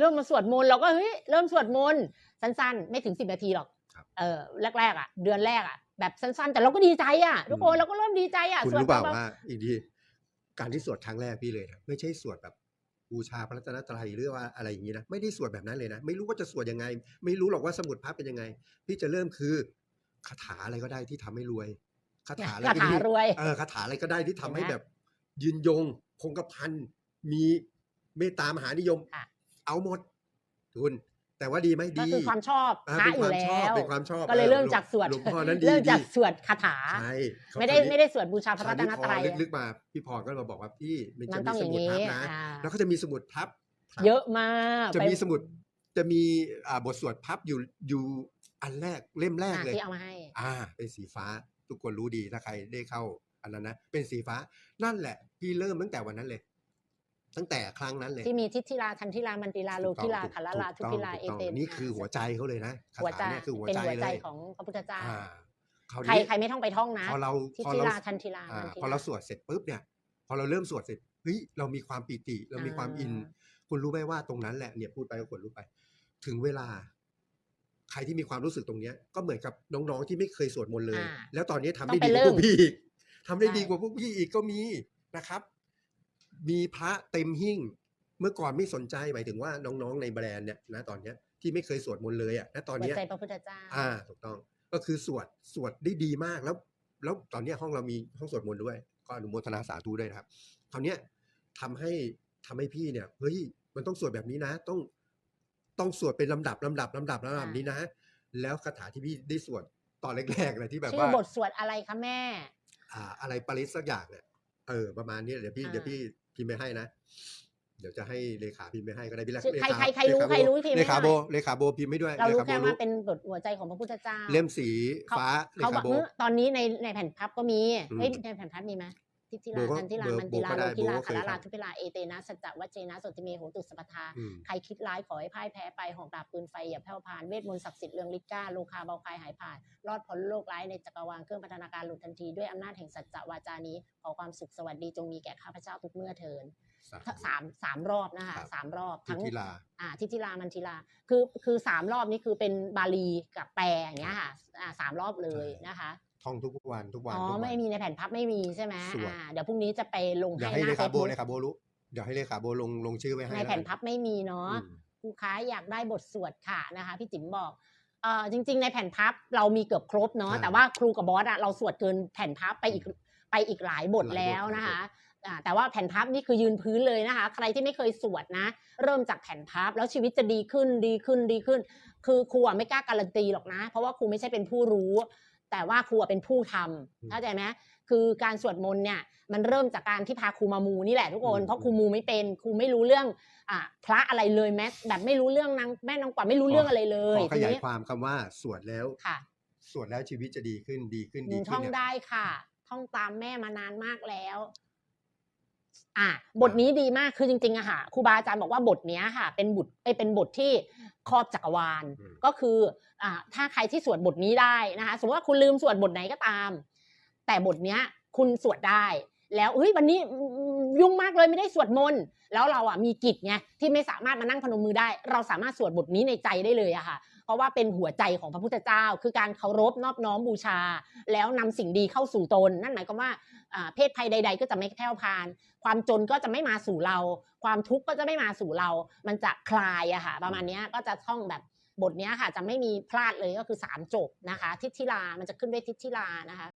เริ่มมาสวดมนต์เราก็เฮ้ยเริ่มสวดมนต์สั้นๆ ไม่ถึงสิบนาทีหรอกครับเออแรกๆอะ เดือนแรกอะแบบสั้นๆ แต่เราก็ดีใจอะทุกคนอืมเราก็เริ่มดีใจอะคุณสวดรู้เปล่าแบบว่าอีกทีการที่สวดครั้งแรกพี่เลยนะไม่ใช่สวดแบบบูชาพระรัตนตรัยหรือว่าอะไรอย่างนี้นะไม่ได้สวดแบบนั้นเลยนะไม่รู้ว่าจะสวดยังไง ไม่รู้หรอกว่าสมุดพระเป็นยังไง พี่จะเริ่มคือคาถาอะไรก็ได้ที่ทำให้รวยคาถาอะไรคาก็ถาได้รวยเออคาถาอะไรก็ได้ที่ทำให้เห็นไหมแบบ ยืนยง คงกระพันมีเมตตามหานิยมค่ะ เอาหมดทุน แต่ว่าดีไหมก็ดีคือความชอบอ่าพระเป็นอคยู่วามชแล้อบวเป็นความชอบก็เลยออเริ่มจากสวดหลวงพ่อนั้นดีเริ่มจากดีสวดคาถาใช่ไม่ได้คราวนี้ไม่ได้สวดบูชาพระรัตนคตราวรัยนี้พอลึกๆมาพี่พรก็มาบอกว่าพี่มันมัจะนต้มีองสอย่างมุดพับนี้นะอ่าแล้วก็จะมีสมุดพับ เยอะมากจะไปมีสมุดจะมีอ่าบทสวดพับอยู่อยู่อันแรกเล่มแรกอะเลยที่เอามาให้อ่า เป็นสีฟ้าทุกคนรู้ดีถ้าใครได้เข้าอันนั้นนะเป็นสีฟ้านั่นแหละ พี่เริ่มตั้งแต่วันนั้นเลย ตั้งแต่ครั้งนั้นเลย ที่มีทิฏฐิลาทันทิลามันติลาโลคิลาคัลลาลาทุถูกพิต้องลาถูกเอต้องเตนนี่คือหัวใจเขาเลยนะคาหัวใจถาเนี่ยคือหัวเป็นใจหัวเลใจยของพระพุทธเจ้าอ่าคราวใครนี้ใครไม่ต้องไปท่องนะพอเราทิฏพอฐิเราลาทันทิลาอ่ามันทิพอลาเราสวดเสร็จปุ๊บเนี่ย พอเราเริ่มสวดเสร็จเฮ้ยเรามีความปิติ เรามีความอิน คุณรู้ไหมว่าตรงนั้นแหละเนี่ยพูดไปก็ขนลุกไป ถึงเวลา ใครที่มีความรู้สึกตรงเนี้ย ก็เหมือนกับน้องๆที่ไม่เคยสวดมนต์เลยอ่าแล้วตอนนี้ทำต้อได้งไปดีกว่าพวกเริ่มพี่อีกทำได้ใช่ดีกว่าพวกพี่อีกก็มีนะครับ มีพระเต็มหิ้ง เมื่อก่อนไม่สนใจหมายถึงว่าน้องๆในแบรนด์เนี่ยนะตอนเนี้ยที่ไม่เคยสวดมนต์เลยอะณตอนหัวเนี้ยใจพระพุทธเจ้าอ่าถูกต้องก็คือสวดสวดได้ดีมากแล้ว แล้วตอนเนี้ยห้องเรามีห้องสวดมนต์ด้วย ก็อนุโมทนาสาธุด้วยนะครับคราวเนี้ยทำให้ทำให้พี่เนี่ยเฮ้ยมันต้องสวดแบบนี้นะ ต้องต้องสวดเป็นลำดับลำดับลำดับลำดับอ่านี้นี้นะ แล้วคาถาที่พี่ได้สวดตอนแรกๆเลยที่แบบชื่อว่าบทสวดอะไรคะแม่ อ่า อะไรปริศสักอย่างเนี่ย เออประมาณนี้เดี๋ยวพี่อ่าเดี๋ยวพี่พิมพ์ไปให้นะเดี๋ยวจะให้เลขาพิมพ์ไปให้ก็ได้พี่เลชื่อใครเลขาใครใครรู้เลขาใครรู้พิมพ์เลขาให้หโบน่อยเลขาโบพิมพ์ไม่ด้วยเราเลรู้ขาโบแค่ว่าเป็นบทหัวใจของพระพุทธเจ้า เล่มสีเขาฟ้าเลเขาบขาอกโบเออตอนนี้ในในแผ่นพับก็มีอืมเฮ้ยในแผ่นพับมีไหม ทิฏฐิโบลาก็ทันทิลาโบมันติลาโบก็ได้โลคิลาโบก็เคคัลยลาลาทำทุพิลาเอเตนะสัจจะวัจเจนะสนติเมโหตุสัพพทาอืมใครคิดร้ายขอให้พ่ายแพ้ไปของดาบปืนไฟอย่าแผ่วพรานเวทมนต์ศักดิ์สิทธิ์เรืองฤทธิ์กล้าโลคาเบาคายหายผ่าน รอดพ้นโลกร้ายในจักรวาลเครื่องพัฒนาการหลุดทันทีด้วยอำนาจแห่งสัจจะวาจานี้ขอความสุขสวัสดีจงมีแก่ข้าพเจ้าทุกเมื่อเทินสาธุสามสามรอบนะคะครับสามรอบทิทั้งทิลาอ่าทิทิลามันทิลาคือคือสามรอบนี้คือเป็นบาลีกับแปลอย่างเงี้ยค่ะอ่า สามรอบเลยใช่นะคะท่องทุกวันทุกวันอ๋อทุกวันไม่มีในแผ่นพับไม่มีใช่ไหมสวดอ่าเดี๋ยวพรุ่งนี้จะไปลงเดี๋ยวให้ให้หเลน้าเฟขาซโบบุ๊กเลขาโบรู้เดี๋ยวให้เลขาโบลงลงชื่อไว้ให้ในแผ่นพับไม่มีเนาะอืมครูค้าอยากได้บทสวดค่ะนะคะพี่จิ๋มบอกเอ่อจริง ๆ ในแผ่นพับเรามีเกือบครบเนาะใช่แต่ว่าครูกับบอสอะเราสวดเกินแผ่นพับไปอีกไปอีกหลายบทหลายบทแล้วหลายบทนะคะอ่า แต่ว่าแผ่นพับนี่คือยืนพื้นเลยนะคะ ใครที่ไม่เคยสวดนะ เริ่มจากแผ่นพับแล้วชีวิตจะดีขึ้นดีขึ้นดีขึ้น คือครูอะไม่กล้าการันตีหรอกนะ เพราะว่าครูไม่ใช่เป็นผู้รู้ แต่ว่าครูอะเป็นผู้ทำเข้าใจไหมคือการสวดมนต์เนี่ยมันเริ่มจากการที่พาครูมามูนี่แหละทุกคนอืมเพราะครูมูไม่เป็นครูไม่รู้เรื่องอ่าพระอะไรเลยแม้แบบไม่รู้เรื่องนางแม่นางกว่าไม่รู้เรื่องอะไรเลขยอขทียายนี้ความคำว่าสวดแล้วค่ะสวดแล้วชีวิตจะดีขึ้นดีขึ้นหดีนูขึ้ท่นองเนี่ยได้ค่ะท่องตามแม่มานานมากแล้ว อะบทนี้ดีมากคือจริงๆอะค่ะครูบาอาจารย์บอกว่าบทเนี้ยค่ะ เป็นบทเอ้ยเป็นบทที่ครอบจักรวาลอืมก็คืออ่าถ้าใครที่สวดบทนี้ได้นะคะสมมติว่าคุณลืมสวดบทไหนก็ตาม แต่บทเนี้ยคุณสวดได้ แล้วเฮ้ยวันนี้อืมยุ่งมากเลยไม่ได้สวดมนต์แล้วเราอะมีกิจไงที่ไม่สามารถมานั่งพนมมือได้ เราสามารถสวดบทนี้ในใจได้เลยอะค่ะเพ ราะว่าเป็นหัวใจของพระพุทธเจ้า คือการเคารพนอบน้อมบูชา แล้วนำสิ่งดีเข้าสู่ตน นั่นหมายความว่าเพศภัยใด ๆ ก็จะไม่แพร่วพาน ความจนก็จะไม่มาสู่เรา ความทุกข์ก็จะไม่มาสู่เรา มันจะคลายอะค่ะ ประมาณนี้ก็จะท่องแบบบทนี้ค่ะ จะไม่มีพลาดเลยก็คือสามจบนะคะ ทิศทิลา มันจะขึ้นด้วยทิศทิลานะคะ